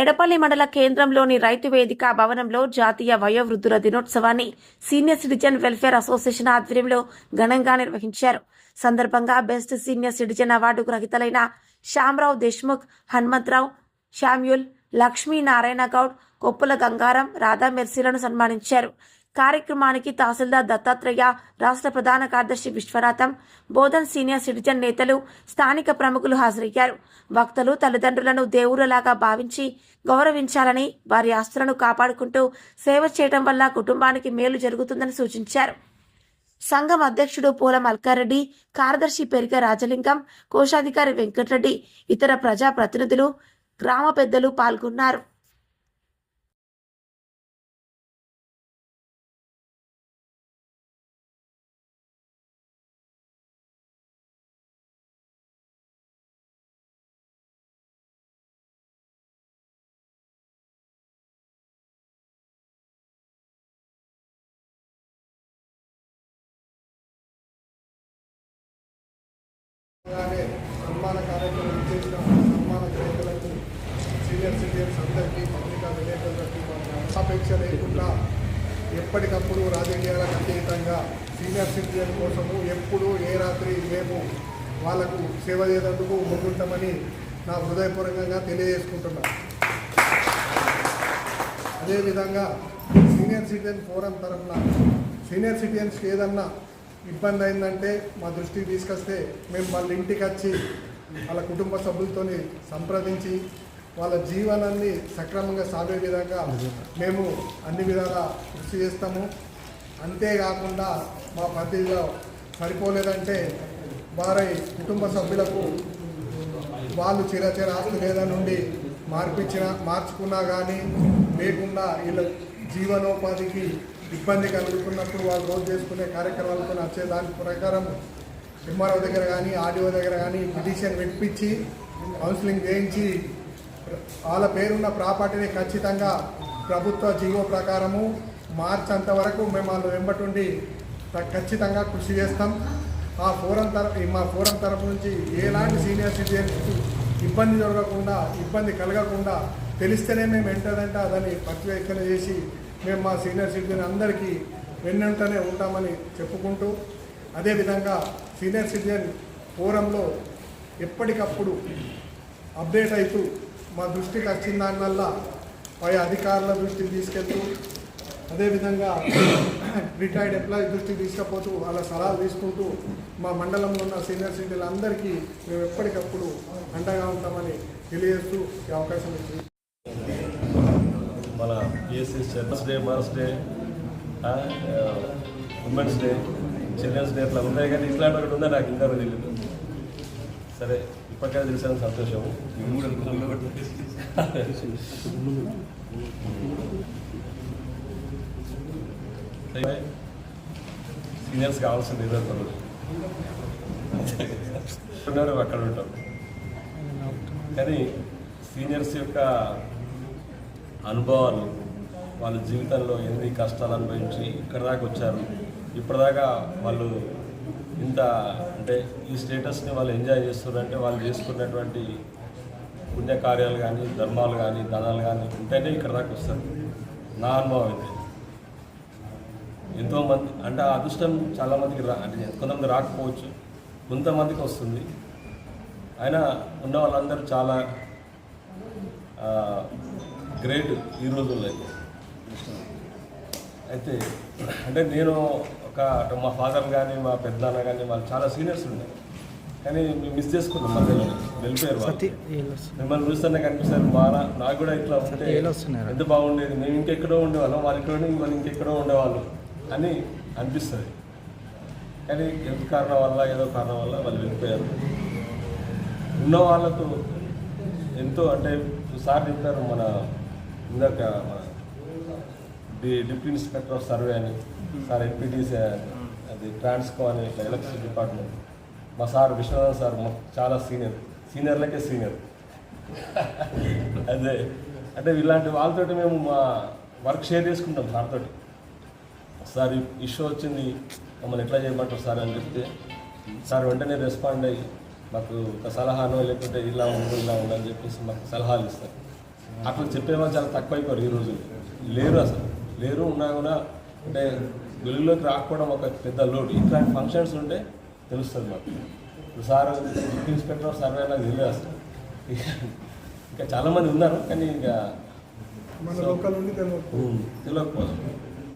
ఎడపల్లి మండల కేంద్రంలోని రైతు వేదిక భవనంలో జాతీయ వయోవృద్ధుల దినోత్సవాన్ని సీనియర్ సిటిజన్ వెల్ఫేర్ అసోసియేషన్ ఆధ్వర్యంలో ఘనంగా నిర్వహించారు. సందర్భంగా బెస్ట్ సీనియర్ సిటిజన్ అవార్డు గ్రహీతలైన శ్యామరావు దేశ్ముఖ్ హనుమంతరావు శామ్యుల్ లక్ష్మీ నారాయణ గౌడ్ కొప్పుల గంగారం రాధా మెర్సీలను సన్మానించారు. కార్యక్రమానికి తహసీల్దార్ దత్తాత్రేయ రాష్ట్ర ప్రధాన కార్యదర్శి విశ్వనాథం బోధన్ సీనియర్ సిటిజన్ నేతలు స్థానిక ప్రముఖులు హాజరయ్యారు. వక్తలు తల్లిదండ్రులను దేవుళ్ళలాగా భావించి గౌరవించాలని వారి ఆస్తులను కాపాడుకుంటూ సేవ చేయడం వల్ల కుటుంబానికి మేలు జరుగుతుందని సూచించారు. సంఘం అధ్యక్షుడు పూల మల్కారెడ్డి కార్యదర్శి పెరిక రాజలింగం కోశాధికారి వెంకటరెడ్డి ఇతర ప్రజా ప్రతినిధులు గ్రామ పెద్దలు పాల్గొన్నారు. అలాగే సన్మాన కార్యక్రమం చేసిన సన్మాన గ్రహీతలకు సీనియర్ సిటిజన్స్ అందరికీ పత్రికా విలేకరులకి అపేక్ష లేకుండా ఎప్పటికప్పుడు రాజకీయాలకు అతీతంగా సీనియర్ సిటిజన్ కోసము ఎప్పుడు ఏ రాత్రి మేము వాళ్ళకు సేవ చేసేందుకు ముందుంటామని నా హృదయపూర్వకంగా తెలియజేసుకుంటున్నాను అదేవిధంగా సీనియర్ సిటిజన్ ఫోరం తరఫున సీనియర్ సిటిజన్స్ ఏదన్నా ఇబ్బంది అయిందంటే మా దృష్టికి తీసుకొస్తే మేము వాళ్ళ ఇంటికి వచ్చి వాళ్ళ కుటుంబ సభ్యులతో సంప్రదించి వాళ్ళ జీవనాన్ని సక్రమంగా సాగే విధంగా మేము అన్ని విధాలా కృషి చేస్తాము. అంతేకాకుండా మా పద్ధతిలో సరిపోలేదంటే వారి కుటుంబ సభ్యులకు వాళ్ళు చిరచిర ఆస్తి లేదా నుండి మార్పించిన మార్చుకున్నా కానీ లేకుండా వీళ్ళ జీవనోపాధికి ఇబ్బంది కలుగుతున్నప్పుడు వాళ్ళు రోజు చేసుకునే కార్యక్రమాలతో వచ్చే దాని ప్రకారం ఎంఆర్ఓ దగ్గర కానీ ఆర్డీఓ దగ్గర కానీ పిటిషన్ పెట్టించి కౌన్సిలింగ్ చేయించి వాళ్ళ పేరున్న ప్రాపర్టీని ఖచ్చితంగా ప్రభుత్వ జీవో ప్రకారము మార్చ్ అంతవరకు మేము వాళ్ళు వెంబటుండి ఖచ్చితంగా కృషి చేస్తాం. ఆ ఫోరం తరఫు మా ఫోరం తరఫు నుంచి ఎలాంటి సీనియర్ సిటిజన్స్కి ఇబ్బంది జరగకుండా ఇబ్బంది కలగకుండా తెలిస్తేనే మేము వెంటనంటే దాన్ని పర్యవేక్షణ చేసి మేము మా సీనియర్ సిటిజన్ అందరికీ వెన్నంటనే ఉంటామని చెప్పుకుంటూ అదేవిధంగా సీనియర్ సిటిజన్ ఫోరంలో ఎప్పటికప్పుడు అప్డేట్ అవుతూ మా దృష్టికి వచ్చిన దానివల్ల పై అధికారుల దృష్టికి తీసుకెళ్తూ అదేవిధంగా రిటైర్డ్ ఎంప్లాయీ దృష్టికి తీసుకుపోతూ వాళ్ళ సలహాలు తీసుకుంటూ మా మండలంలో ఉన్న సీనియర్ సిటిజన్లు అందరికీ మేము ఎప్పటికప్పుడు అండగా ఉంటామని తెలియజేస్తూ ఈ అవకాశం ఇచ్చింది మన PSC children's day mother's day women's day children's day అట్లా ఉన్నాయి కానీ ఇట్లాంటి ఒకటి ఉందా నాకు ఇంకా తెలియదు. సరే ఇప్పటికైనా తెలిసాను సంతోషం. సీనియర్స్ కావాల్సింది ఏదో ఉన్నారు అక్కడ ఉంటాం. కానీ సీనియర్స్ యొక్క అనుభవాలు వాళ్ళ జీవితంలో ఎన్ని కష్టాలు అనుభవించి ఇక్కడ దాకా వచ్చారు. ఇప్పటిదాకా వాళ్ళు ఇంత అంటే ఈ స్టేటస్ని వాళ్ళు ఎంజాయ్ చేస్తున్నారంటే వాళ్ళు చేసుకున్నటువంటి పుణ్యకార్యాలు కానీ ధర్మాలు కానీ ధనాలు కానీ ఉంటేనే ఇక్కడ దాకా వస్తారు. నా అనుభవం అయితే. ఎంతోమంది అంటే ఆ అదృష్టం చాలామందికి రా అంటే కొంతమంది రాకపోవచ్చు. కొంతమందికి వస్తుంది. అయినా ఉన్న వాళ్ళందరూ చాలా గ్రేట్ ఈ రోజుల్లో అయితే. అయితే అంటే నేను ఒక అటు మా ఫాదర్ కానీ మా పెద్దనాన్న కానీ వాళ్ళు చాలా సీనియర్స్ ఉన్నాయి కానీ మేము మిస్ చేసుకున్నాం మధ్యలో వెళ్ళిపోయారు వాళ్ళు. మిమ్మల్ని చూస్తేనే కనిపిస్తారు మా నాకు కూడా ఇట్లా ఉంటే ఎంత బాగుండేది. మేము ఇంకెక్కడో ఉండేవాళ్ళం వాళ్ళు ఇక్కడ వాళ్ళు ఇంకెక్కడో ఉండేవాళ్ళు అని అనిపిస్తుంది. కానీ ఎంత కారణం వల్ల ఏదో కారణం వల్ల వాళ్ళు వెళ్ళిపోయారు. ఉన్న వాళ్ళకు ఎంతో అంటే సార్ చెప్పారు మన ఇందాక మన D deputy inspector of survey అని సార్ ఎన్పిటీసీ అది ట్రాన్స్కో అని ఇట్లా ఎలక్ట్రిసిటీ డిపార్ట్మెంట్. మా సార్ విశ్వనాథ్ సార్ మాకు చాలా సీనియర్. సీనియర్లకే సీనియర్. అదే. అంటే ఇలాంటి వాళ్ళతోటి మేము మా వర్క్ షేర్ చేసుకుంటాం సార్ తోటి. సార్ ఇష్యూ వచ్చింది మమ్మల్ని ఎట్లా చేయమంటారు సార్ అని చెప్తే సార్ వెంటనే రెస్పాండ్ అయ్యి మాకు ఒక సలహానో లేకుంటే ఇలా ఉండు ఇలా ఉండు అని చెప్పేసి మాకు సలహాలు ఇస్తారు. అట్లా చెప్పేవాళ్ళు చాలా తక్కువ అయిపోయారు ఈ రోజు లేరు అసలు. లేరు ఉన్నా కూడా అంటే వెలుగులోకి రాకపోవడం ఒక పెద్ద లోటు. ఇట్లాంటి ఫంక్షన్స్ ఉంటే తెలుస్తుంది మాకు. సార్ ఇన్స్పెక్టర్ సర్వే నాకు తెలియదు అసలు. ఇంకా చాలామంది ఉన్నారు కానీ ఇంకా మన